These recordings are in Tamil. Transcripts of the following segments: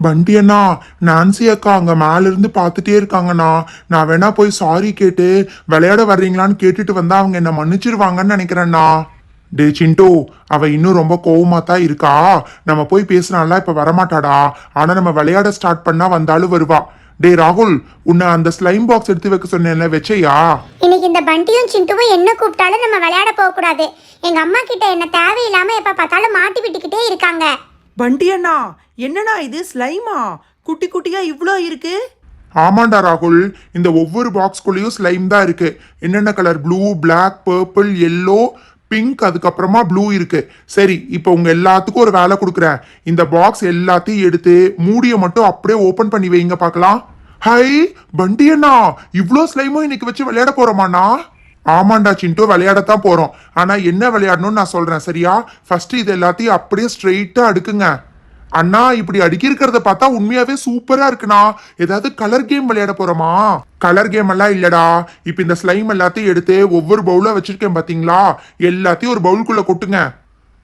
பண்டி அண்ணா நான்சி அக்கா அங்க மேல இருந்து பார்த்துட்டே இருக்காங்கண்ணா. நான் வேணா போய் சாரி கேட்டு விளையாட வர்றீங்களான்னு கேட்டுட்டு வந்தா அவங்க என்ன மன்னிச்சிருவாங்கன்னு நினைக்கிறேண்ணா. டே சிண்டு அவ இன்னும் ரொம்ப கோவமா தான் இருக்கா? நம்ம போய் பேசினாலாம் இப்ப வரமாட்டாடா? ஆனா நம்ம விளையாட ஸ்டார்ட் பண்ணா வந்தாலும் வருவா. டே ராகுல் உன்னை அந்த ஸ்லைம் பாக்ஸ் எடுத்து வைக்க சொன்னேன்ல வெச்சையா? இன்னைக்கு இந்த பண்டியும் சிண்டுவும் என்ன கூப்பிட்டாலும் நம்ம விளையாட போகக்கூடாது. எங்க அம்மா கிட்ட என்ன தேவையில்லாம எப்ப பார்த்தாலும் மாட்டி விட்டுக்கிட்டே இருக்காங்க. பண்டி அண்ணா என்னண்ணா இது? ஸ்லைமா? குட்டி குட்டியா இவ்வளோ இருக்கு? ஆமாண்டா ராகுல். இந்த ஒவ்வொரு பாக்ஸ்குள்ளேயும் ஸ்லைம் தான் இருக்கு. என்னென்ன colour? Blue black purple yellow pink அதுக்கப்புறமா ப்ளூ இருக்கு. சரி இப்போ உங்க எல்லாத்துக்கும் ஒரு வேலை கொடுக்குறேன். இந்த பாக்ஸ் எல்லாத்தையும் எடுத்து மூடியை மட்டும் அப்படியே ஓபன் பண்ணி வைங்க பார்க்கலாம். ஹை பண்டி அண்ணா இவ்வளோ ஸ்லைமும் இன்னைக்கு வச்சு விளையாட போறோமாண்ணா? ஆமாண்டா சின்ட்டு விளையாடத்தான் போறோம். ஆனா என்ன விளையாடணும்னு நான் சொல்றேன் சரியா? ஃபர்ஸ்ட் இது எல்லாத்தையும் அப்படியே ஸ்ட்ரெயிட்டா அடுக்குங்க. அண்ணா இப்படி அடுக்கியிருக்கிறத பார்த்தா உண்மையாவே சூப்பரா இருக்குண்ணா. ஏதாவது கலர் கேம் விளையாட போறோமா? கலர் கேம் எல்லாம் இல்லடா. இப்ப இந்த ஸ்லைம் எல்லாத்தையும் எடுத்து ஒவ்வொரு பவுலா வச்சிருக்கேன் பாத்தீங்களா? எல்லாத்தையும் ஒரு பவுலுக்குள்ள கொட்டுங்க.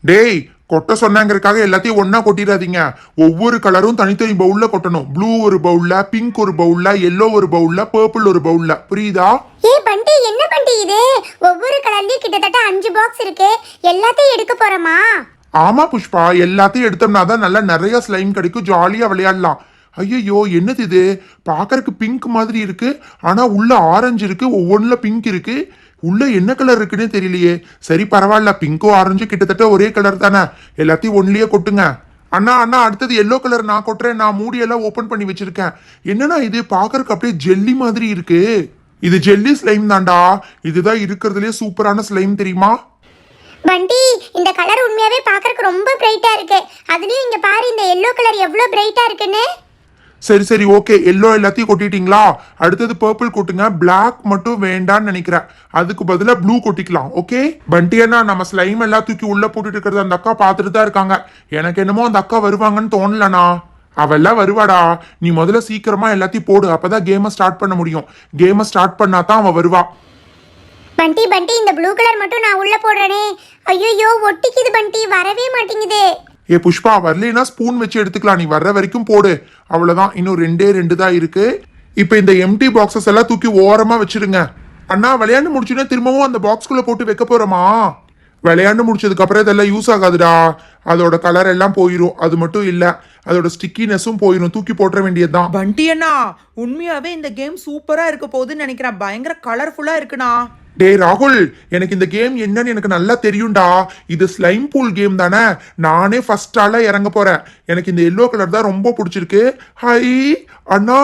டேய் கொட்ட சொன்னாங்கிறதுக்காக எல்லாத்தையும் ஒண்ணா கொட்டிடாதீங்க. ஒவ்வொரு கலரும் தனித்தனி பவுல்ல கொட்டணும். ப்ளூ ஒரு பவுல்ல பிங்க் ஒரு பவுல்ல எல்லோ ஒரு பவுல்ல பர்பிள் ஒரு பவுல்ல புரியுதா? ஏ பண்டி என்ன பண்டி இது? ஒவ்வொரு கலர்லயும் கிட்டத்தட்ட அஞ்சு பாக்ஸ் இருக்கு. எல்லாத்தையும் எடுக்க போறோமா? ஆமா புஷ்பா எல்லாத்தையும் எடுத்தோம்னா தான் நல்லா நிறைய ஸ்லைம் கிடைக்கும். ஜாலியா விளையாடலாம். ஐயோ என்னது இது? பார்க்கறதுக்கு பிங்க் மாதிரி இருக்கு. ஆனா உள்ள ஆரஞ்சு இருக்கு ஒவ்வொன்றுல பிங்க் இருக்கு. உள்ள என்ன கலர் இருக்குன்னு தெரியலையே. சரி பரவாயில்ல பிங்க்கும் ஆரஞ்சும் கிட்டத்தட்ட ஒரே கலர் தானே. எல்லாத்தையும் ஒன்லயே கொட்டுங்க. அண்ணா அண்ணா அடுத்தது எல்லோ கலர் நான் கொட்டுறேன். நான் மூடியெல்லாம் ஓப்பன் பண்ணி வச்சிருக்கேன். என்னண்ணா இது? பார்க்கறக்கு அப்படியே ஜெல்லி மாதிரி இருக்கு. இது ஜெல்லி ஸ்லைம் தான்டா. இதுதான் இருக்கிறதுலே சூப்பரான ஸ்லைம் தெரியுமா? பண்டி இந்த கலர் உண்மையாவே பார்க்கறக்கு ரொம்ப பிரைட்டா இருக்கு. அதுலயும் இங்க பாரு இந்த எல்லோ கலர் எவ்வளவு பிரைட்டா இருக்குன்னு. சரி சரி ஓகே எல்லோ எல்லாத்தையும் கொட்டிட்டீங்களா? அடுத்தது பர்பிள் கொட்டுங்க. பிளாக் மட்டும் வேண்டான்னு நினைக்கிறேன். அதுக்கு பதிலா ப்ளூ கொட்டிக்கலாம் ஓகே பண்டியனா நம்ம ஸ்லைம் எல்லாம் தூக்கி உள்ள போட்டுட்டு இருக்கிறத அந்த அக்கா பார்த்துட்டு தான் இருக்காங்க. எனக்கு என்னமோ அந்த அக்கா வருவாங்கன்னு தோணலண்ணா. அவெல்லாம் வருவாடா. நீ முதல்ல சீக்கிரமா எல்லாத்தையும் போடு. அப்பதான் கேமை ஸ்டார்ட் பண்ண முடியும். கேமை ஸ்டார்ட் பண்ணா தான் அவன் வருவா. பண்டி பண்டி இந்த ப்ளூ கலர் மட்டும் நான் உள்ள போடுறேனே. ஐயோ ஒட்டிக்குது பண்டி வரவே மாட்டேங்குது. ஏ புஷ்பா வரலைன்னா ஸ்பூன் வச்சு எடுத்துக்கலாம். நீ வர்ற வரைக்கும் போடு. அவ்வளவுதான். இன்னும் ரெண்டே ரெண்டு தான் இருக்கு. இப்போ இந்த எம்டி பாக்ஸஸ் எல்லாம் தூக்கி ஓரமா வச்சிருங்க. அண்ணா விளையாண்டு முடிச்சுன்னா திரும்பவும் அந்த பாக்ஸ்குள்ள போட்டு வைக்க போறோமா? விளையாண்டு முடிச்சதுக்கு அப்புறம் இதெல்லாம் யூஸ் ஆகாதுடா. அதோட கலர் எல்லாம் போயிடும் அது மட்டும் இல்ல. அதோட ஸ்டிக்கினஸும் போயிடும் தூக்கி போட்டுற வேண்டியதுதான். பண்டி அண்ணா உண்மையாவே இந்த கேம் சூப்பரா இருக்க போகுதுன்னு நினைக்கிறேன். பயங்கர கலர்ஃபுல்லா இருக்குண்ணா. டேய் ராகுல் எனக்கு இந்த கேம் என்னன்னு எனக்கு நல்லா தெரியும்டா. இது ஸ்லைம் பூல் கேம் தானே. நானே ஃபர்ஸ்ட் ஆளாக இறங்க போறேன். எனக்கு இந்த எல்லோ கலர் தான் ரொம்ப பிடிச்சிருக்கு. ஹை அண்ணா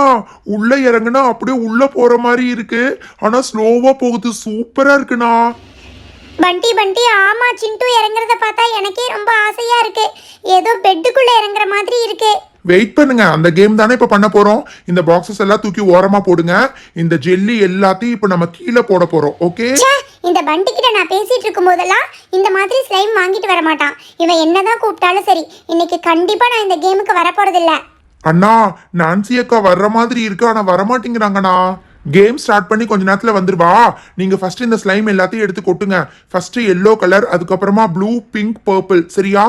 உள்ள இறங்குனா அப்படியே உள்ள போற மாதிரி இருக்கு. ஆனா ஸ்லோவா போகுது சூப்பரா இருக்குண்ணா. பண்டி பண்டி ஆமா சிண்டு இறங்குறத பார்த்தா எனக்கே ரொம்ப ஆசையா இருக்கு. ஏதோ பெட்டுக்குள்ள இறங்குற மாதிரி வெயிட் பண்ணுங்க. அந்த கேம் தானே இப்ப பண்ண போறோம். இந்த பாக்ஸஸ் எல்லாம் தூக்கி ஓரமா போடுங்க. இந்த ஜெல்லி எல்லாத்தையும் இப்ப நம்ம கீழே போட போறோம். ஓகே இந்த பண்டி கிட்ட நான் பேசிட்டு இருக்கும் போதெல்லாம் இந்த மாதிரி ஸ்லைம் வாங்கிட்டு வர மாட்டான். இவன் என்னதான் கூப்பிட்டாலும் சரி இன்னைக்கு கண்டிப்பா நான் இந்த கேமுக்கு வர போறதில்ல அண்ணா நான்சி அக்கா வர்ற மாதிரி இருக்கு. ஆனா வரமாட்டேங்கிறாங்கண்ணா. கேம் ஸ்டார்ட் பண்ணி கொஞ்ச நேரத்துல வந்துருவா நீங்க ஃபர்ஸ்ட் இந்த ஸ்லைம் எல்லாத்தையும் எடுத்து கொட்டுங்க. ஃபர்ஸ்ட் எல்லோ கலர் அதுக்கப்புறமா ப்ளூ பிங்க் பர்பிள் சரியா?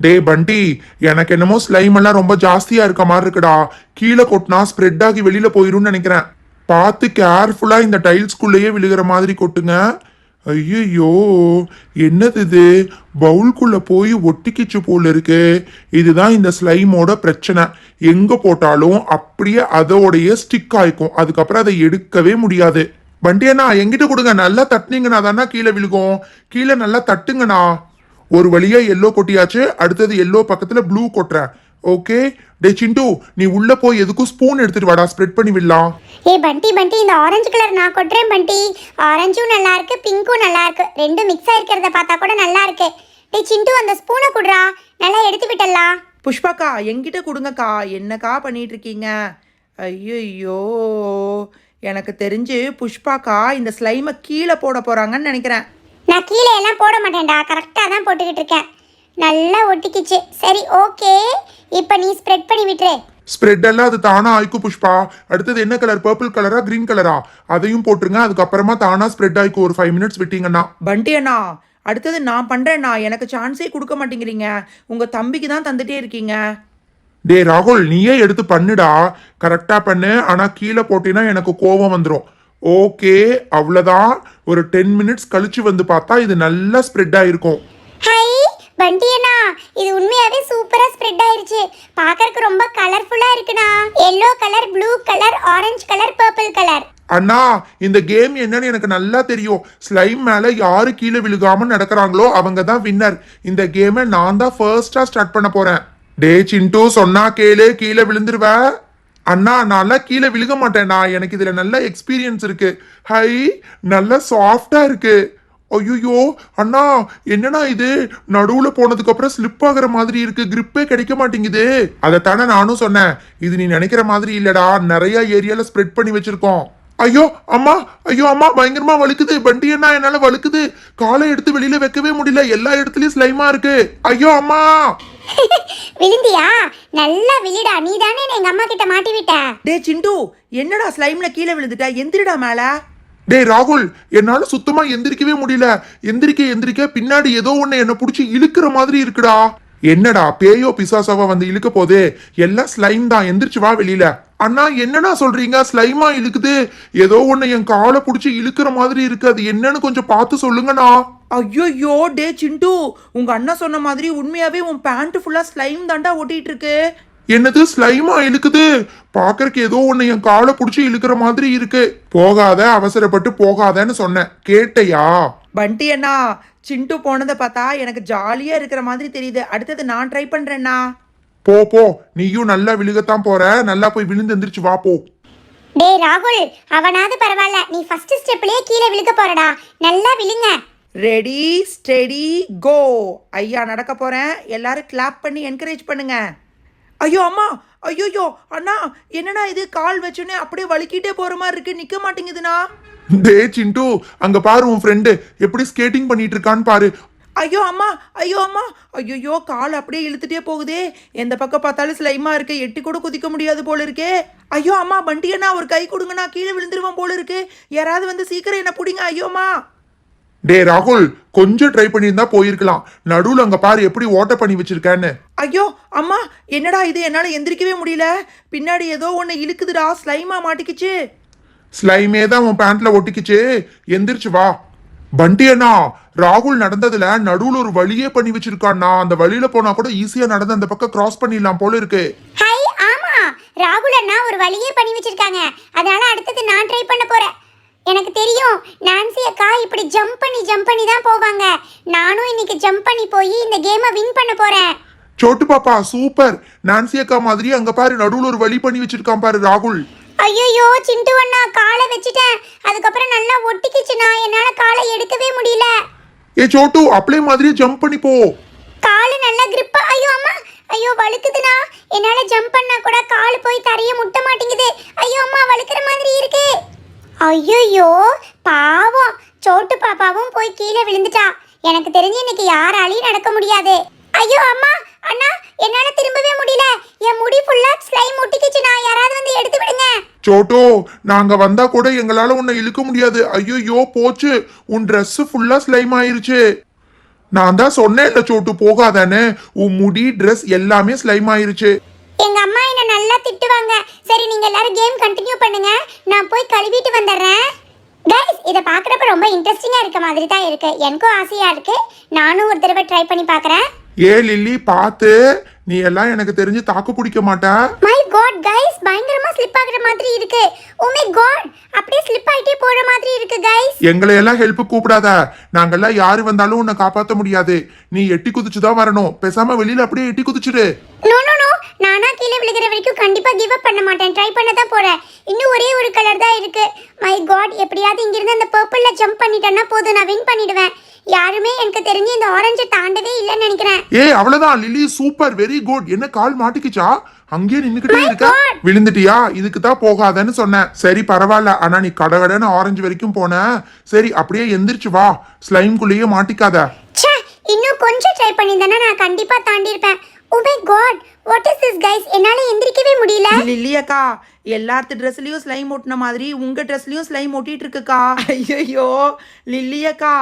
டே பண்டி எனக்கு என்னமோ ஸ்லைம் எல்லாம் ரொம்ப ஜாஸ்தியா இருக்க மாதிரி இருக்குடா. கீழே கொட்டினா ஸ்ப்ரெட் ஆகி வெளியில போயிரும்னு நினைக்கிறேன். பார்த்து கேர்ஃபுல்லா இந்த டைல்ஸ்குள்ளேயே விழுகிற மாதிரி கொட்டுங்க. ஐயோ என்னது இது? பவுல்குள்ள போய் ஒட்டிக்கிச்சு போல இருக்கு. இதுதான் இந்த ஸ்லைமோட பிரச்சனை. எங்க போட்டாலும் அப்படியே அதோடைய ஸ்டிக் ஆயிக்கும். அதுக்கப்புறம் அதை எடுக்கவே முடியாது. வண்டியண்ணா எங்கிட்ட கொடுங்க. நல்லா தட்டினீங்கண்ணா தானே கீழே விழுகும். கீழே நல்லா தட்டுங்கண்ணா. ஒரு வழியா எல்லோ கொட்டியாச்சு அடுத்தது எல்லோ பக்கத்துல ப்ளூ கொட்டுறேன் ஓகே டே சிண்டு நீ உள்ள போய் எதுக்கும் ஸ்பூன் எடுத்துட்டு வாடா ஸ்ப்ரெட் பண்ணி விடலாம். ஏய் பண்டி பண்டி இந்த ஆரஞ்சு கலர் நான் கொட்டுறேன் பண்டி. ஆரஞ்சும் நல்லா இருக்கு பிங்க்கும் நல்லா இருக்கு. ரெண்டும் மிக்ஸ் ஆயிருக்கிறத பார்த்தா கூட நல்லா இருக்கு. டேய் சிண்டு அந்த ஸ்பூனை குடுறா. நல்லா எடுத்து விட்டலாம் புஷ்பாக்கா என்கிட்ட கொடுங்கக்கா. என்னக்கா பண்ணிட்டு இருக்கீங்க ஐயோ எனக்கு தெரிஞ்சு புஷ்பாக்கா இந்த ஸ்லைமை கீழே போட போறாங்கன்னு நினைக்கிறேன். நான் கீழே எல்லாம் போட மாட்டேன்டா. கரெக்டாக தான் போட்டுக்கிட்டு இருக்கேன். நல்லா ஒட்டிக்கிச்சு. சரி ஓகே இப்போ நீ ஸ்ப்ரெட் பண்ணி விட்டுரு. ஸ்ப்ரெட் எல்லாம் அது தானா ஆயிக்கும் புஷ்பா. அடுத்தது என்ன கலர் பர்பிள் கலரா கிரீன் கலரா அதையும் போட்டுருங்க. அதுக்கப்புறமா தானா ஸ்ப்ரெட் ஆயிக்கும். ஒரு ஃபைவ் மினிட்ஸ் விட்டீங்கன்னா. பண்டி அண்ணா அடுத்தது நான் பண்றேண்ணா எனக்கு சான்ஸே கொடுக்க மாட்டேங்கிறீங்க. உங்க தம்பிக்கு தான் தந்துட்டே இருக்கீங்க. டேய் ராகுல் நீயே எடுத்து பண்ணுடா. கரெக்டா பண்ணு. ஆனா கீழே போட்டினா எனக்கு கோபம் வந்துடும் ஓகே அவ்வளோதான் ஒரு டென் மினிட்ஸ் கழிச்சு வந்து பார்த்தா இது நல்லா ஸ்ப்ரெட் ஆயிருக்கும். ஹை பண்டி அண்ணா இது உண்மையாவே சூப்பரா ஸ்ப்ரெட் ஆயிருச்சு. பார்க்கறதுக்கு ரொம்ப கலர்ஃபுல்லா இருக்குண்ணா. Yellow colour blue colour orange colour purple colour அண்ணா இந்த கேம் என்னன்னு எனக்கு நல்லா தெரியும். ஸ்லைம் மேல யாரு கீழே விழுகாம நடக்கிறாங்களோ அவங்க தான் வின்னர் இந்த கேமை நான் தான் ஃபர்ஸ்டா ஸ்டார்ட் பண்ண போறேன். டே சிண்டு சொன்னா கேளு கீழே விழுந்துருவ. அண்ணா நான்லாம் கீழே விழுக மாட்டேண்ணா எனக்கு இதில் நல்ல எக்ஸ்பீரியன்ஸ் இருக்கு. ஹை நல்ல சாஃப்டாக இருக்கு. ஐயோ அண்ணா என்னண்ணா இது? நடுவில் போனதுக்கு அப்புறம் ஸ்லிப் ஆகிற மாதிரி இருக்கு. கிரிப்பே கிடைக்க மாட்டேங்குது. அதைத்தானே நானும் சொன்னேன். இது நீ நினைக்கிற மாதிரி இல்லடா. நிறைய ஏரியாவில் ஸ்ப்ரெட் பண்ணி வச்சிருக்கோம். ஐயோ அம்மா ஐயோ அம்மா பயங்கரமா வலிக்குது. வண்டி என்ன என்னால வலிக்குது? காலை எடுத்து வெளியில வைக்கவே முடியல. எல்லா இடத்துலயும் ஸ்லைமா இருக்கு. ஐயோ அம்மா! விழுந்தியா? நல்லா விழுடா. நீ தானே எங்க அம்மா கிட்ட மாட்டி விட்ட? டே சிண்டு என்னடா ஸ்லைம்ல கீழே விழுந்துட்ட? எந்திரிடா மேல. டேய் ராகுல் என்னால சுத்தமா எந்திரிக்கவே முடியல. எந்திரிக்க எந்திரிக்க பின்னாடி ஏதோ ஒண்ணு என்ன புடிச்சு இழுக்கிற மாதிரி இருக்குடா. என்னடா பேயோ பிசாசாவா வந்து இழுக்க போதே? எல்லாம் ஸ்லைம் தான் எந்திரிச்சு வா வெளியில. அண்ணா என்னடா சொல்றீங்க? ஸ்லைமா இழுக்குது. ஏதோ ஒண்ணு என் காலை புடிச்சு இழுக்கிற மாதிரி இருக்கு. அது என்னன்னு கொஞ்சம் பார்த்து சொல்லுங்கண்ணா. ஐயோ டே சிண்டு. உங்க அண்ணா சொன்ன மாதிரி உண்மையாவே உன் பேண்ட் ஃபுல்லா ஸ்லைம் தாண்டா ஒட்டிட்டு இருக்கு. என்னது ஸ்லைமா இழுக்குது? பாக்கறதுக்கு ஏதோ ஒண்ணு என் காலை புடிச்சு இழுக்கிற மாதிரி இருக்கு. போகாத அவசரப்பட்டு போகாதன்னு சொன்னேன். கேட்டையா? பண்டி அண்ணா சிண்டு போனதை பார்த்தா எனக்கு ஜாலியா இருக்கிற மாதிரி தெரியுது. அடுத்தது நான் ட்ரை பண்றேன்னா போ போ. நீயும் நல்லா விழுகத்தான் போற. நல்லா போய் விழுந்து எந்திரிச்சு வா போ. டேய் ராகுல் அவனாவது பரவாயில்ல. நீ ஃபர்ஸ்ட் ஸ்டெப்லயே கீழே விழுக போறடா. நல்லா விழுங்க. ரெடி ஸ்டெடி கோ ஐயா நடக்க போறேன். எல்லாரும் கிளாப் பண்ணி என்கரேஜ் பண்ணுங்க. ஐயோ அம்மா! ஐயோயோ! அண்ணா என்னண்ணா இது? கால் வச்சோன்னே அப்படியே வலிக்கிட்டே போற மாதிரி இருக்கு. நிக்க மாட்டேங்குதுண்ணா. டே சிண்டு அங்க பாரு உன் ஃப்ரெண்டு எப்படி ஸ்கேட்டிங் பண்ணிட்டு இருக்கான்னு பாரு. ஐயோ அம்மா! ஐயோ அம்மா! ஐயோ கால் அப்படியே இழுத்துட்டே போகுதே. எந்த பக்கம் பார்த்தாலும் ஸ்லைமா இருக்கு. எட்டி கூட குதிக்க முடியாது போல இருக்கே. ஐயோ அம்மா பண்டி அண்ணா ஒரு கை கொடுங்கண்ணா. கீழே விழுந்துருவான் போல இருக்கு. யாராவது வந்து சீக்கிரம் என்ன பிடிங்க. ஐயோ அம்மா! டே ராகுல் கொஞ்சம் ட்ரை பண்ணியிருந்தா போயிருக்கலாம். நடுவுல அங்க பாரு எப்படி ஓட்ட பண்ணி வச்சிருக்கேன்னு. ஐயோ அம்மா என்னடா இது? என்னால் எந்திரிக்கவே முடியல. பின்னாடி ஏதோ ஒன்று இழுக்குதுடா ஸ்லைமா மாட்டிக்கிச்சு. ஸ்லைமே தான் உன் பேண்ட்ல ஒட்டிக்கிச்சு. எந்திரிச்சு வா. பண்டி அண்ணா ராகுல் நடந்ததுல நடுவுல ஒரு வழியே பண்ணி வச்சிருக்கான்னா அந்த வழியில போனா கூட ஈஸியா நடந்து அந்த பக்கம் கிராஸ் பண்ணிடலாம் போல இருக்கு. ஹை ஆமா. ராகுல் அண்ணா ஒரு வழியே பண்ணி வச்சிருக்காங்க. அதனால அடுத்தது நான் ட்ரை பண்ண போறேன். எனக்கு தெரியும் நான்சி அக்கா இப்படி ஜம்ப் பண்ணி ஜம்ப் பண்ணி தான் போவாங்க. நானும் இன்னைக்கு ஜம்ப் பண்ணி போய் இந்த கேமை வின் பண்ண போறேன். சோட்டு பாப்பா சூப்பர் நான்சி அக்கா மாதிரி அங்க பாரு நடுவுல ஒரு வழி பண்ணி வச்சிருக்கான் பாரு ராகுல். ஐயோ சிண்டு அண்ணா காலை வச்சுட்டேன். அதுக்கப்புறம் நல்லா ஒட்டிக்கிச்சுண்ணா என்னால காலை எடுக்கவே முடியல. ஏ சோட்டு அப்படியே மாதிரியே ஜம்ப் பண்ணி போ. காலு நல்லா கிரிப்பா ஐயோ அம்மா. ஐயோ வழுக்குதுண்ணா. என்னால ஜம்ப் பண்ணா கூட கால் போய் தரைய முட்ட மாட்டேங்குது. ஐயோ அம்மா வழுக்கிற மாதிரி இருக்கு. ஐயோ பாவம். சோட்டு பாப்பாவும் போய் கீழே விழுந்துட்டா. எனக்கு தெரிஞ்சு இன்னைக்கு யாராலையும் நடக்க முடியாது. ஐயோ அம்மா அண்ணா என்னால திரும்பவே முடியல. என் முடி ஃபுல்லா ஸ்லைம் ஒட்டிக்கிச்சுண்ணா யாராவது வந்து எடுத்து விடுங்க. சோட்டோ நாங்க வந்தா கூட எங்களால உன்னை இழுக்க முடியாது. ஐயோ போச்சு. உன் ட்ரெஸ் ஃபுல்லா ஸ்லைம் ஆயிருச்சு. நான் தான் சொன்னேன்ல சோட்டு போகாதானே உன் முடி ட்ரெஸ் எல்லாமே ஸ்லைம் ஆயிருச்சு. எங்க அம்மா என்ன நல்லா திட்டுவாங்க. சரி நீங்க எல்லாரும் கேம் கண்டினியூ பண்ணுங்க. நான் போய் கழுவிட்டு வந்துடுறேன். கைஸ் இதை பார்க்குறப்ப ரொம்ப இன்ட்ரெஸ்டிங்காக இருக்க மாதிரி தான் இருக்கு. எனக்கும் ஆசையா இருக்கு. நானும் ஒரு தடவை ட்ரை பண்ணி பார்க்குறேன். ஏ லில்லி பார்த்து. நீ எல்லாம் எனக்கு தெரிஞ்சு தாக்கு பிடிக்க மாட்ட. மை காட் கைஸ் பயங்கரமா ஸ்லிப் ஆகுற மாதிரி இருக்கு. ஓ மை காட் அப்படியே ஸ்லிப் ஆயிட்டே போற மாதிரி இருக்கு கைஸ் எங்களை எல்லாம் ஹெல்ப் கூப்பிடாத. நாங்கெல்லாம் யாரு வந்தாலும் உன்னை காப்பாத்த முடியாது. நீ எட்டி குதிச்சு தான் வரணும். பேசாம வெளியில அப்படியே எட்டி குதிச்சிடு. நோ நோ நானா கீழே விழுகிற வரைக்கும் கண்டிப்பா கிவ் அப் பண்ண மாட்டேன். ட்ரை பண்ண தான் போறேன். இன்னும் ஒரே ஒரு கலர் தான் இருக்கு. மை காட் எப்படியாவது இங்கிருந்து அந்த பர்பிள்ல ஜம்ப் பண்ணிட்டேன்னா போதும். நான் வின் பண்ணிடுவேன். யாருமே எனக்கு தெரிஞ்சு இந்த ஆரஞ்சை தாண்டவே இல்லைன்னு நினைக்கிறேன். ஏ அவ்வளவுதான். லில்லி சூப்பர் வெரி குட் என்ன கால் மாட்டிக்கிச்சா? அங்கேயே நின்னுக்கிட்டே இருக்க. விழுந்துட்டியா? இதுக்கு தான் போகாதன்னு சொன்னேன். சரி பரவாயில்ல. ஆனா நீ கடகடன்னு ஆரஞ்சு வரைக்கும் போன. சரி அப்படியே எந்திரிச்சு வா. ஸ்லைம்குள்ளேயே மாட்டிக்காத. இன்னும் கொஞ்சம் ட்ரை பண்ணியிருந்தேன்னா நான் கண்டிப்பா தாண்டி இருப்பேன் ஓ my god what is this guys என்னால எந்திரிக்கவே முடியல. இல்லையாக்கா. எல்லாத்து ட்ரெஸ்லயும் ஸ்லைம் ஒட்டின மாதிரி உங்க ட்ரெஸ்லயும் ஸ்லைம் ஒட்டிட்டு இருக்குக்கா. ஐயோ லில்லியக்கா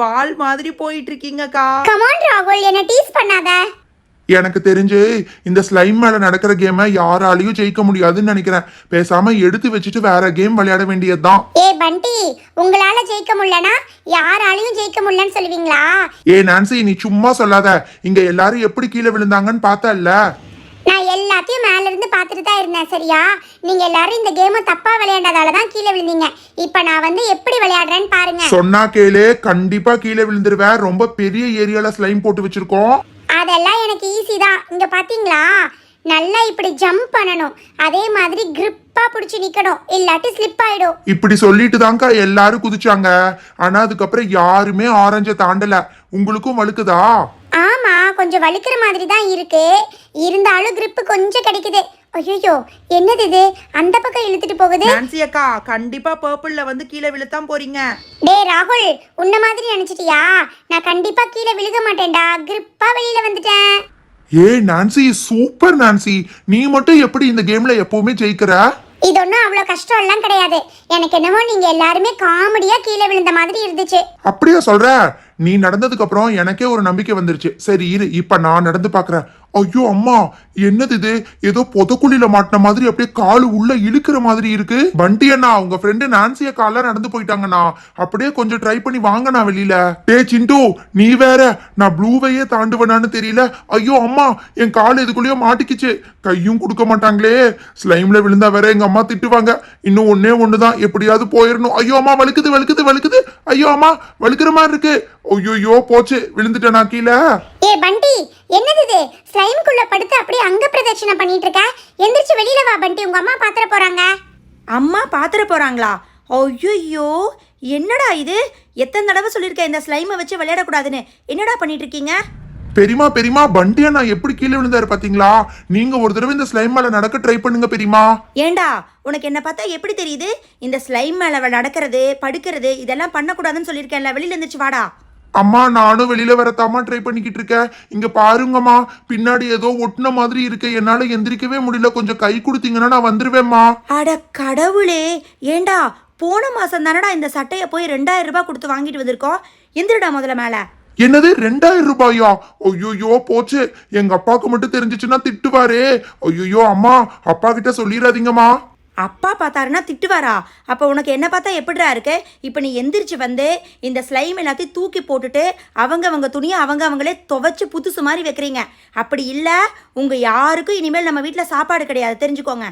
வால் மாதிரி போயிட்டு இருக்கீங்கக்கா. கமான் ராகுல் என்ன டீஸ் பண்ணாத. எனக்கு தெரிஞ்சு இந்த ஸ்லைம் மேல நடக்கிற கேமை யாராலையும் ஜெயிக்க முடியாதுன்னு நினைக்கிறேன். பேசாம எடுத்து வச்சுட்டு வேற கேம் விளையாட வேண்டியதுதான். ஏ பண்டி உங்களால ஜெயிக்க முடியலனா யாராலையும் ஜெயிக்க முடியலன்னு சொல்லுவீங்களா? ஏ நான்சி நீ சும்மா சொல்லாத. இங்க எல்லாரும் எப்படி கீழே விழுந்தாங்கன்னு பார்த்தல்ல. நான் எல்லாத்தையும் மேல இருந்து பார்த்துட்டு தான் இருந்தேன் சரியா? நீங்க எல்லாரும் இந்த கேமை தப்பா விளையாண்டதால தான் கீழே விழுந்தீங்க. இப்போ நான் வந்து எப்படி விளையாடுறேன்னு பாருங்க. சொன்னா கேளு கண்டிப்பா கீழே விழுந்துருவேன். ரொம்ப பெரிய ஏரியால ஸ்லைம் போட்டு வச்சிருக்கோம். அதெல்லாம் எனக்கு ஈஸி தான். இங்க பாத்தீங்களா? நல்லா இப்படி ஜம்ப் பண்ணணும். அதே மாதிரி grip-ஆ பிடிச்சி நிக்கணும். இல்லாட்டி ஸ்லிப் ஆயிடும். இப்படி சொல்லிட்டு தான்க்கா எல்லாரும் குதிச்சாங்க. ஆனா அதுக்கப்புறம் யாருமே ஆரஞ்ச தாண்டல. உங்களுக்கும் வழுக்குதா? ஆமா கொஞ்சம் வலிக்கிற மாதிரி தான் இருக்கு. இருந்தாலும் grip கொஞ்சம் கிடைக்குது. ஐயோ என்னது இது? அந்த பக்கம் இழுத்துட்டு போகுது? நான்சி அக்கா கண்டிப்பா பர்பிள்ல வந்து கீழே விழுத்தான் போறீங்க. டேய் ராகுல் உன்ன மாதிரி நினைச்சிட்டியா? நான் கண்டிப்பா கீழே விழுக மாட்டேன்டா. grip-ஆ வெளியில வந்துட்டேன். ஏ நான்சி சூப்பர் நான்சி நீ மட்டும் எப்படி இந்த கேம்ல எப்பவுமே ஜெயிக்கிற? இது ஒன்றும் அவ்வளோ கஷ்டம் எல்லாம் கிடையாது. எனக்கு என்னமோ நீங்க எல்லாருமே காமெடியா கீழே விழுந்த மாதிரி இருந்துச்சு. அப்படியா சொல்ற? நீ நடந்ததுக்கு அப்புறம் எனக்கே ஒரு நம்பிக்கை வந்துருச்சு. சரி இரு. இப்ப நான் நடந்து பாக்குறேன். ஐயோ அம்மா என்னது இது? ஏதோ புதக்குழியில மாட்டின மாதிரி அப்படியே காலு உள்ள இழுக்கிற மாதிரி இருக்கு. பண்டி அண்ணா உங்க ஃப்ரெண்டு நான்சிய கால நடந்து போயிட்டாங்கண்ணா. அப்படியே கொஞ்சம் ட்ரை பண்ணி வாங்கண்ணா வெளியில. டே சிண்டு நீ வேற நான் ப்ளூவையே தாண்டுவனான்னு தெரியல. ஐயோ அம்மா என் கால் இதுக்குள்ளேயோ மாட்டிக்கிச்சு. கையும் கொடுக்க மாட்டாங்களே. ஸ்லைம்ல விழுந்தா வேற எங்க அம்மா திட்டுவாங்க. இன்னும் ஒன்னே ஒண்ணுதான். எப்படியாவது போயிடணும் ஐயோ அம்மா வலுக்குது வலுக்குது வழுக்குது. ஐயோ அம்மா வழுக்கிற மாதிரி இருக்கு. ஐயோ போச்சு. விழுந்துட்டேன் நான் கீழே? ஏ பண்டி என்னது இது? ஸ்லைம்குள்ள படுத்து அப்படியே அங்க பிரதட்சணை பண்ணிட்டு இருக்க? எந்திரிச்சு வெளியில வா பண்டி. உங்க அம்மா பாத்திர போறாங்க. அம்மா பாத்திர போறாங்களா? ஐயோ என்னடா இது? எத்தனை தடவை சொல்லியிருக்கேன் இந்த ஸ்லைமை வச்சு விளையாடக்கூடாதுன்னு. என்னடா பண்ணிட்டு இருக்கீங்க பெரியமா பெரியமா பண்டியா நான் எப்படி கீழே விழுந்தாரு பாத்தீங்களா? நீங்க ஒரு தடவை இந்த ஸ்லைம் மேல நடக்க ட்ரை பண்ணுங்க பெரியமா ஏண்டா உனக்கு என்ன பார்த்தா எப்படி தெரியுது? இந்த ஸ்லைம் மேல நடக்கிறது படுக்கிறது இதெல்லாம் பண்ணக்கூடாதுன்னு சொல்லியிருக்கேன்ல வெளியில இருந்துச்சு வாடா. அம்மா நானும் வெளியில வரத்தாமா ட்ரை பண்ணிக்கிட்டு இருக்கேன். இங்க பாருங்கம்மா பின்னாடி ஏதோ ஒட்டின மாதிரி இருக்கு. என்னால எந்திரிக்கவே முடியல. கொஞ்சம் கை கொடுத்தீங்கன்னா நான் வந்துருவேம்மா. அட கடவுளே. ஏண்டா போன மாசம் தானடா இந்த சட்டையை போய் ரெண்டாயிரம் ரூபாய் கொடுத்து வாங்கிட்டு வந்திருக்கோம். எந்திரடா முதல்ல மேல. என்னது ரெண்டாயிரம் ரூபாயா? ஐயோ போச்சு. எங்க அப்பாவுக்கு மட்டும் தெரிஞ்சிச்சுன்னா திட்டுவாரே. ஐயோ அம்மா அப்பா கிட்ட சொல்லிடாதீங்கம்மா. அப்பா பார்த்தாருன்னா திட்டுவாரா? அப்போ உனக்கு என்ன பார்த்தா எப்படிடா இருக்கு? இப்போ நீ எந்திரிச்சு வந்து இந்த ஸ்லைம் எல்லாத்தையும் தூக்கி போட்டுட்டு அவங்க அவங்க துணியை அவங்க அவங்களே துவைச்சு புதுசு மாதிரி வைக்கிறீங்க. அப்படி இல்லை உங்கள் யாருக்கும் இனிமேல் நம்ம வீட்டில் சாப்பாடு கிடையாது. தெரிஞ்சுக்கோங்க.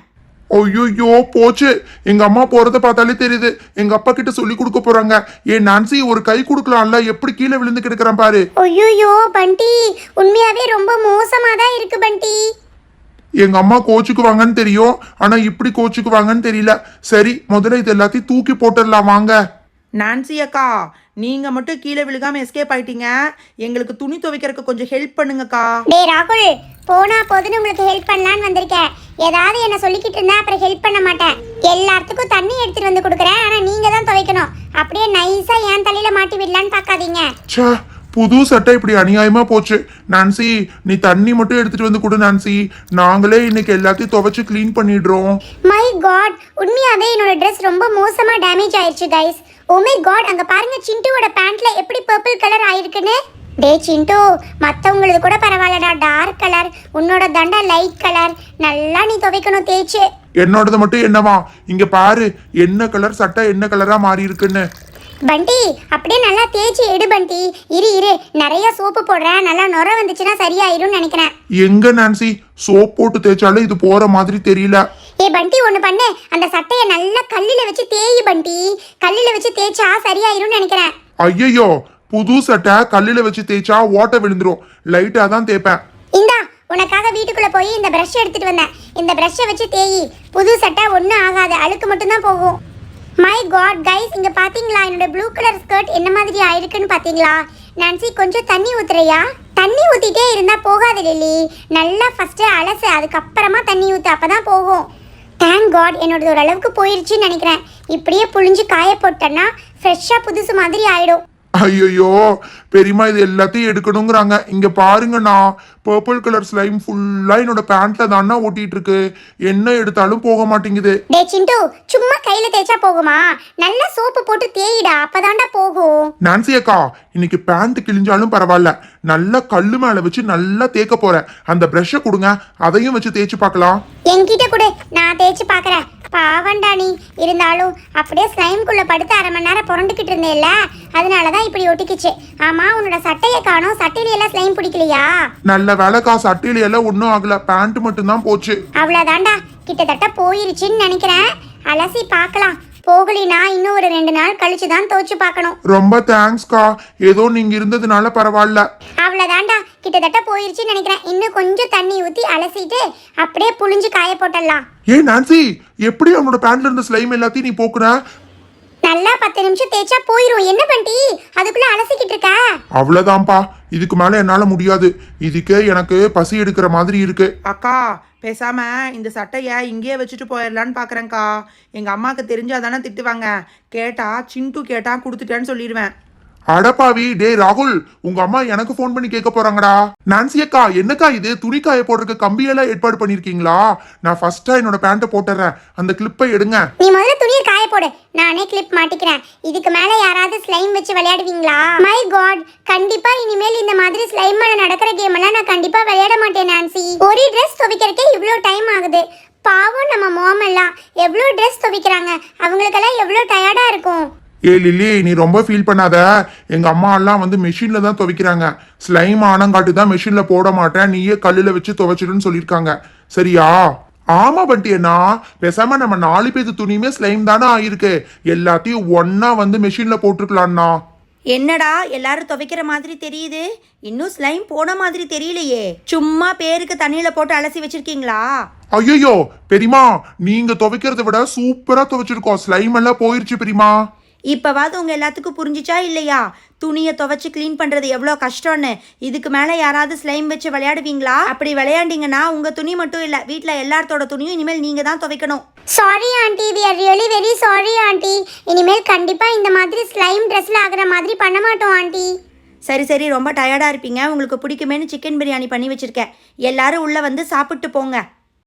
ஐயோ போச்சு. எங்க அம்மா போறத பார்த்தாலே தெரியுது. எங்க அப்பா கிட்ட சொல்லி கொடுக்க போறாங்க. ஏ நான்சி ஒரு கை கொடுக்கலாம்ல. எப்படி கீழே விழுந்து கிடக்குறான் பாரு. ஐயோ பண்டி. உண்மையாவே ரொம்ப மோசமா தான் இருக்கு பண்டி எங்க அம்மா கோச்சுக்குவாங்கன்னு தெரியும். ஆனா இப்படி கோச்சுக்குவாங்கன்னு தெரியல. சரி முதல்ல இது எல்லாத்தையும் தூக்கி போட்டுடலாம் வாங்க. நான்சி அக்கா நீங்கள் மட்டும் கீழே விழுகாமல் எஸ்கேப் ஆயிட்டீங்க. எங்களுக்கு துணி துவைக்கிறதுக்கு கொஞ்சம் ஹெல்ப் பண்ணுங்கக்கா. டேய் ராகுல் போனா போதுன்னு உங்களுக்கு ஹெல்ப் பண்ணலான்னு வந்திருக்கேன். ஏதாவது என்ன சொல்லிக்கிட்டு இருந்தா அப்புறம் ஹெல்ப் பண்ண மாட்டேன். எல்லாத்துக்கும் தண்ணி எடுத்துட்டு வந்து கொடுக்குறேன். ஆனா நீங்க தான் துவைக்கணும். அப்படியே நைஸா என் தலையில மாட்டி விடலான்னு பார்க்காதீங்க. ச்சே புது சட்டை இப்படி அநியாயமா போச்சு. நான்சி நீ தண்ணி மட்டும் எடுத்துட்டு வந்து கொடு நான்சி. நாங்களே இன்னைக்கு எல்லாத்தையும் துவைச்சு க்ளீன் பண்ணிடுறோம். மை காட் உண்மையாவே என்னோட ட்ரெஸ் ரொம்ப மோசமா டேமேஜ் ஆயிருச்சு கைஸ் ஓ மை காட் அங்க பாருங்க சிண்டுவோட பேண்ட்ல எப்படி பர்பிள் கலர் ஆயிருக்குன்னு. டே சிண்டு மத்தவங்களது கூட பரவாயில்லடா. டார்க் கலர் உன்னோட தண்டா லைட் கலர் நல்லா நீ துவைக்கணும் தேய்ச்சு. என்னோடது மட்டும் என்னவா? இங்க பாரு என்ன கலர் சட்டை என்ன கலரா மாறி இருக்குன்னு பண்டி அப்படியே நல்லா தேய்ச்சி எடு பண்டி. இரு இரு. நிறைய சோப்பு போடுறேன். நல்லா நுர வந்துச்சுன்னா சரியாயிரும்னு நினைக்கிறேன். எங்க நான்சி? சோப் போட்டு தேய்ச்சாலும் இது போற மாதிரி தெரியல. ஏ பண்டி ஒன்று பண்ணு. அந்த சட்டையை நல்லா கல்லில் வச்சு தேய் பண்டி. கல்லில் வச்சு தேய்ச்சா சரியாயிரும்னு நினைக்கிறேன். ஐயையோ புது சட்டை கல்லுல வச்சு தேய்ச்சா ஓட்ட விழுந்துரும். லைட்டா தான் தேய்ப்பேன். இந்தா உனக்காக வீட்டுக்குள்ள போய் இந்த பிரஷ் எடுத்துட்டு வந்தேன். இந்த பிரஷ்ஷை வச்சு தேயி புது சட்டை ஒன்றும் ஆகாது. அழுக்கு மட்டும்தான் போகும். மை காட் கைஸ் இங்கே பார்த்தீங்களா என்னோட ப்ளூ கலர் ஸ்கர்ட் என்ன மாதிரி ஆயிருக்குன்னு பார்த்தீங்களா நான்சி கொஞ்சம் தண்ணி ஊற்றுறையா தண்ணி ஊற்றிட்டே இருந்தால் போகாது லில்லி. நல்லா ஃபஸ்ட்டு அலசு அதுக்கப்புறமா தண்ணி ஊற்ற அப்போ தான் போகும். தேங்க் காட் என்னோடது ஓரளவுக்கு போயிடுச்சுன்னு நினைக்கிறேன். இப்படியே புழிஞ்சு காய போட்டேன்னா ஃப்ரெஷ்ஷாக புதுசு மாதிரி ஆகிடும் ஐயோ பெரியம்மா இது எல்லாத்தையும் எடுக்கணுங்கிறாங்க. இங்க பாருங்கண்ணா பர்பிள் கலர் ஸ்லைம் ஃபுல்லா என்னோட பேண்ட்ல தானா ஒட்டிட்டு இருக்கு என்ன எடுத்தாலும் போக மாட்டேங்குது. டே சிண்டு சும்மா கையில தேய்ச்சா போகுமா? நல்லா சோப்பு போட்டு தேயிடா அப்பதான்டா போகும். நான்சி அக்கா இன்னைக்கு பேண்ட் கிழிஞ்சாலும் பரவாயில்ல. நல்லா கல்லு மேல வச்சு நல்லா தேய்க்க போறேன். அந்த ப்ரஷ்ஷை கொடுங்க அதையும் வச்சு தேய்ச்சு பார்க்கலாம். என்கிட்ட கொடு நான் தேய்ச்சி பார்க்கறேன். பாவண்டா நீ. இருந்தாலும் அப்படியே ஸ்லைம்குள்ள படுத்து அரை மணி நேரம் புரண்டுக்கிட்டு இருந்தேல்ல அதனால தான் இப்படி ஒட்டிக்கிச்சு. ஆமா உன்னோட சட்டையை காணோம். சட்டையில எல்லாம் ஸ்லைம் பிடிக்கலையா? நல்ல வேலைக்கா சட்டையில எல்லாம் ஒன்றும் ஆகல. பேண்ட் மட்டும் தான் போச்சு. அவ்வளோதான்டா கிட்டத்தட்ட போயிருச்சுன்னு நினைக்கிறேன். அலசி பார்க்கலாம். போகலினா இன்னும் ஒரு ரெண்டு நாள் கழிச்சு தான் துவச்சு பார்க்கணும். ரொம்ப தேங்க்ஸ்க்கா ஏதோ நீங்க இருந்ததுனால பரவாயில்ல. அவ்வளோதான்டா கிட்டத்தட்ட போயிருச்சுன்னு நினைக்கிறேன். இன்னும் கொஞ்சம் தண்ணி ஊற்றி அலசிட்டு அப்படியே புழிஞ்சு காய போட்டுடலாம். ஏய் நான்சி எப்படி அவனோட பேண்ட்ல இருந்த ஸ்லைம் எல்லாத்தையும் நீ போக்குன? நல்லா பத்து நிமிஷம் தேய்ச்சா போயிரும். என்ன பண்ணி அதுக்குள்ள அலசிக்கிட்டு இருக்க? அவ்வளவுதான்ப்பா. இதுக்கு மேல என்னால முடியாது. இதுக்கே எனக்கு பசி எடுக்கிற மாதிரி இருக்கு. அக்கா பேசாம இந்த சட்டையை இங்கேயே வச்சுட்டு போயிடலான்னு பார்க்குறேங்க்கா எங்கள் அம்மாவுக்கு தெரிஞ்சாதானே திட்டுவாங்க. கேட்டா சிண்டு கேட்டா கொடுத்துட்டேன்னு சொல்லிடுவேன். அடப்பாவி டேய் ராகுல் உங்க அம்மா எனக்கு ஃபோன் பண்ணி கேட்க போறாங்கடா. நான்சி அக்கா என்னக்கா இது? துணி காய போடுறதுக்கு கம்பியெல்லாம் ஏற்பாடு பண்ணிருக்கீங்களா? நான் ஃபர்ஸ்டா என்னோட பேண்ட்டை போட்டுறேன். அந்த கிளிப்பை எடுங்க. நீ முதல்ல துணியை போடு. நானே கிளிப் மாட்டிக்கிறேன். இதுக்கு மேல யாராவது ஸ்லைம் வச்சு விளையாடுவீங்களா? மை காட் கண்டிப்பா இனிமேல் இந்த மாதிரி ஸ்லைம் மேல நடக்கிற கேம் எல்லாம் நான் கண்டிப்பா விளையாட மாட்டேன் நான்சி ஒரு ட்ரெஸ் துவைக்கிறதுக்கே இவ்வளோ டைம் ஆகுது. பாவம் நம்ம மோம் எல்லாம். எவ்வளோ ட்ரெஸ் துவைக்கிறாங்க. அவங்களுக்கெல்லாம் எவ்வளோ டயர்டா இருக்கும். ஏ லில்லி நீ ரொம்ப ஃபீல் பண்ணாத. எங்க அம்மா எல்லாம் வந்து மெஷின்ல தான் துவைக்கிறாங்க. ஸ்லைம் ஆனங்காட்டி தான் மெஷின்ல போட மாட்டேன். நீயே கல்லுல வச்சு துவைச்சிடுன்னு சொல்லியிருக்காங்க. சரியா? ஆமா பண்டி அண்ணா. பேசாம நம்ம நாலு பேத்து துணியுமே ஸ்லைம் தானே ஆயிருக்கு. எல்லாத்தையும் ஒண்ணா வந்து மெஷின்ல போட்டிருக்கலாம்ண்ணா என்னடா எல்லாரும் துவைக்கிற மாதிரி தெரியுது? இன்னும் ஸ்லைம் போன மாதிரி தெரியலையே. சும்மா பேருக்கு தண்ணியில போட்டு அலசி வச்சிருக்கீங்களா? ஐயோ பெரியமா நீங்க துவைக்கிறத விட சூப்பரா துவைச்சிருக்கோம். ஸ்லைம் எல்லாம் போயிருச்சு பெரியமா இப்பவாவது உங்க எல்லாத்துக்கும் புரிஞ்சுச்சா இல்லையா? துணியை துவைச்சு க்ளீன் பண்றது எவ்வளோ கஷ்டம்னு. இதுக்கு மேலே யாராவது ஸ்லைம் வச்சு விளையாடுவீங்களா? அப்படி விளையாண்டிங்கன்னா உங்க துணி மட்டும் இல்லை வீட்டில் எல்லாத்தோட துணியும் இனிமேல் நீங்க தான் துவைக்கணும். Sorry aunty we are really very sorry aunty இனிமேல் கண்டிப்பா இந்த மாதிரி ஸ்லைம் ட்ரெஸ்ல ஆகுற மாதிரி பண்ண மாட்டோம் ஆண்டி சரி சரி. ரொம்ப டயர்டாக இருப்பீங்க. உங்களுக்கு பிடிக்குமேனு சிக்கன் பிரியாணி பண்ணி வச்சிருக்கேன். எல்லாரும் உள்ளே வந்து சாப்பிட்டு போங்க.